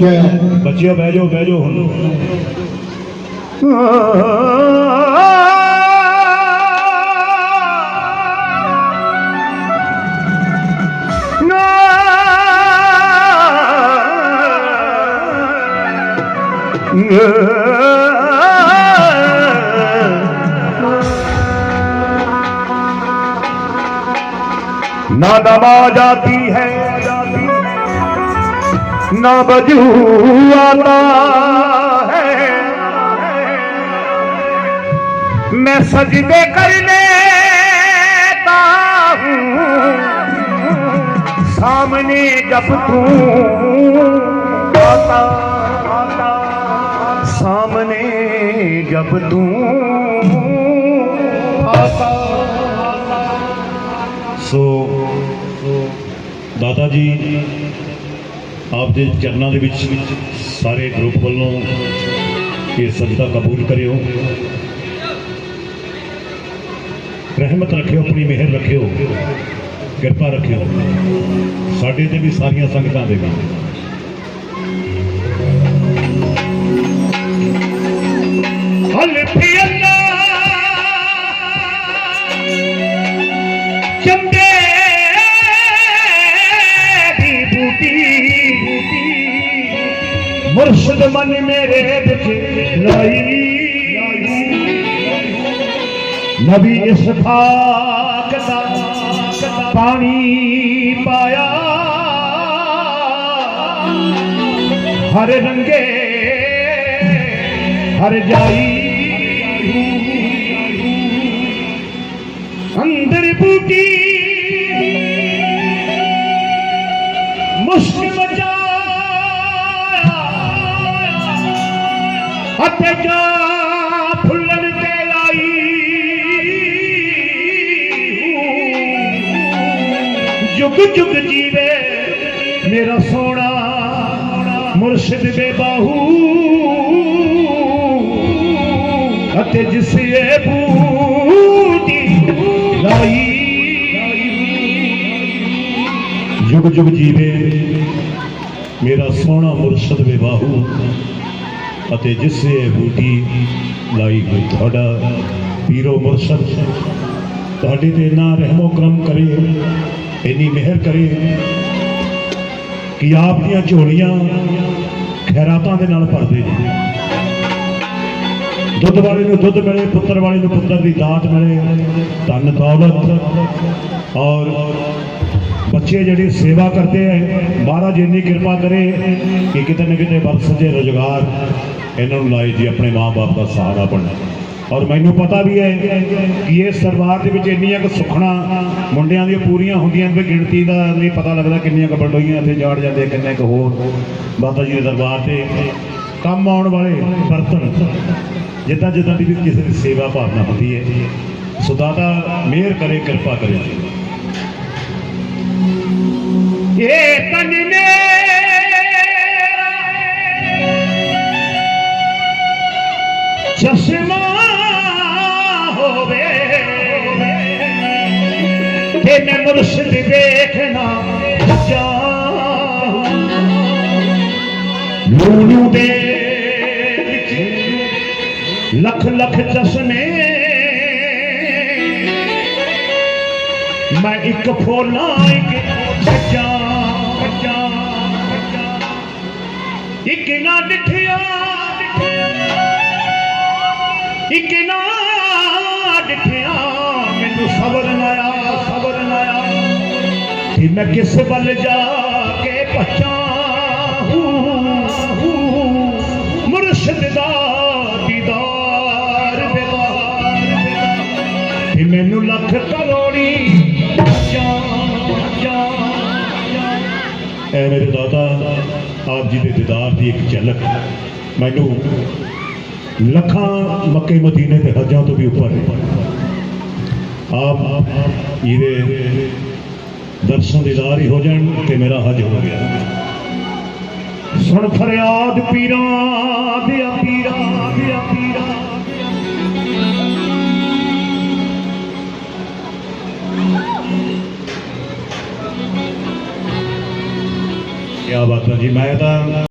ठीक है बच्चियों बह जाओ बह जाओ हम नादा जाती है ना बजू आता है मैं सजदे कर लेता हूँ सामने जब तू आता, आता सामने जब तू आता सो दादा जी ਆਪ ਦੇ ਚਰਨਾਂ ਦੇ ਵਿੱਚ ਸਾਰੇ ਗਰੁੱਪ ਵੱਲੋਂ ਇਹ ਸਜਦਾ ਕਬੂਲ ਕਰਿਓ। ਰਹਿਮਤ ਰੱਖਿਓ, ਆਪਣੀ ਮਿਹਰ ਰੱਖਿਓ, ਕਿਰਪਾ ਰੱਖਿਓ। ਸਾਡੇ ਤੇ ਵੀ ਸਾਰੀਆਂ ਸੰਗਤਾਂ ਦੇ ਵੀ ਹਲਫੀ ਅੱਲਾ ਚੰਗੇ ਮੁਰਸ਼ਦ ਮਨ ਮੇਰੇ ਵਿੱਚ ਲਾਈ। ਨਬੀ ਇਸਫਾਕ ਦਾ ਪਾਣੀ ਪਾਇਆ। ਹਰ ਰੰਗੇ ਹਰ ਜਾਈ। ਅੰਦਰ ਬੂਟੀ ਅਤੇ ਜਾ ਫੁੱਲਣ ਤੇ ਲਾਈ ਜੁਗ ਜੁਗ ਜੀਵੇ ਮੇਰਾ ਸੋਹਣਾ ਮੁਰਸ਼ਿਦ ਦੇ ਬਾਹੂ। ਅਤੇ ਜਿਸ ਇਹ ਬੂਟੀ ਲਾਈ। ਜੁਗ ਜੁਗ ਜੀਵੇ ਮੇਰਾ ਸੋਹਣਾ ਮੁਰਸ਼ਦ ਵਿਵਾਹੂ ਅਤੇ ਜਿਸੇ ਬੂਟੀ ਲਾਈ ਹੋਈ ਤੁਹਾਡਾ ਪੀਰੋ ਮੁਰਸ਼ਦ, ਤੁਹਾਡੇ ਤੇ ਇੰਨਾ ਰਹਿਮੋ ਕਰਮ ਕਰੇ, ਇੰਨੀ ਮਿਹਰ ਕਰੇ ਕਿ ਆਪ ਦੀਆਂ ਝੋਲੀਆਂ ਖੈਰਾਤਾਂ ਦੇ ਨਾਲ ਭਰਦੇ ਜੀ ਦੁੱਧ ਵਾਲੇ ਨੂੰ ਦੁੱਧ ਮਿਲੇ, ਪੁੱਤਰ ਵਾਲੇ ਨੂੰ ਪੁੱਤਰ ਦੀ ਦਾਤ ਮਿਲੇ, ਧਨ ਦੌਲਤ। ਔਰ ਬੱਚੇ ਜਿਹੜੇ ਸੇਵਾ ਕਰਦੇ ਹੈ ਮਹਾਰਾਜ ਇੰਨੀ ਕਿਰਪਾ ਕਰੇ ਕਿ ਕਿਤੇ ਨਾ ਕਿਤੇ ਬਖਸ਼ੇ ਰੁਜ਼ਗਾਰ ਇਹਨਾਂ ਨੂੰ ਲਾਏ ਜੀ, ਆਪਣੇ ਮਾਪੇ ਦਾ ਸਹਾਰਾ ਬਣੇ ਔਰ ਮੈਨੂੰ ਪਤਾ ਵੀ ਹੈ ਕਿ ਇਸ ਦਰਬਾਰ ਦੇ ਵਿੱਚ ਇੰਨੀਆਂ ਕੁ ਸੁਖਣਾ ਮੁੰਡਿਆਂ ਦੀਆਂ ਪੂਰੀਆਂ ਹੁੰਦੀਆਂ ਵੀ ਗਿਣਤੀ ਦਾ ਨਹੀਂ ਪਤਾ ਲੱਗਦਾ ਕਿੰਨੀਆਂ ਕੁ ਬੰਡੋਈਆਂ ਇੱਥੇ ਜਾੜ ਜਾਂਦੇ ਕਿੰਨੇ ਕੁ ਹੋਰ। ਬਾਬਾ ਜੀ ਦੇ ਦਰਬਾਰ ਤੇ ਕੰਮ ਆਉਣ ਵਾਲੇ ਬਰਤਨ ਜਿੱਦਾਂ ਜਿੱਦਾਂ ਦੀ ਵੀ ਕਿਸੇ ਦੀ ਸੇਵਾ ਭਾਵਨਾ ਹੁੰਦੀ ਹੈ। ਸੋ ਦਾਤਾ, ਮਿਹਰ ਕਰੇ, ਕਿਰਪਾ ਕਰੇ। ਚਸ਼ਮਾ ਹੋਵੇ। ਤੇ ਮੈਂ ਮੁਰਸ਼ਿਦ ਵੇਖਣਾ ਚਾਹੂੰ ਲੂਣੂ ਦੇ ਵਿੱਚ ਲੱਖ ਲੱਖ ਚਸ਼ਮੇ। ਮੈਂ ਇੱਕ ਫੋਲਾ ਇੱਕ ਬੱਚਾ ਸੱਜਾ ਇੱਕ ਨਾ ਡਿਠਿਆ। ਇੱਕ ਨਾ ਡਿਠਿਆ, ਮੈਨੂੰ ਸਬਰ ਨਾ ਆ, ਸਬਰ ਨਾ ਆ। ਕਿ ਮੈਂ ਕਿਸ ਵੱਲ ਜਾ ਕੇ ਪਛਾਂ ਮੁਰਸ਼ਿਦ ਦਾ ਦੀਦਾਰ ਬੇਦਾਰ ਕਿ ਮੈਨੂੰ ਲੱਖ ਕਰੋੜੀ ਐ ਮੇਰੇ ਦਾਦਾ, ਆਪ ਜੀ ਦੇ ਦੀਦਾਰ ਦੀ ਇੱਕ ਝਲਕ ਮੈਨੂੰ ਲੱਖਾਂ ਮੱਕੇ ਮਦੀਨੇ ਤੇ ਹੱਜਾਂ ਤੋਂ ਵੀ ਉੱਪਰ ਹੈ ਆਪ ਇਹਦੇ ਦਰਸ਼ਨ ਦੀਦਾਰ ਹੀ ਹੋ ਜਾਣ ਤੇ ਮੇਰਾ ਹਜ ਹੋ ਗਿਆ। ਸੁਣ ਫਰਿਆਦ ਪੀਰਾਂ ਦਿਆ ਪੀਰਾਂ ਦਿਆ ਪੀਰਾਂ। ਕੀ ਬਾਤ ਹੈ ਜੀ, ਮੈਂ ਤਾਂ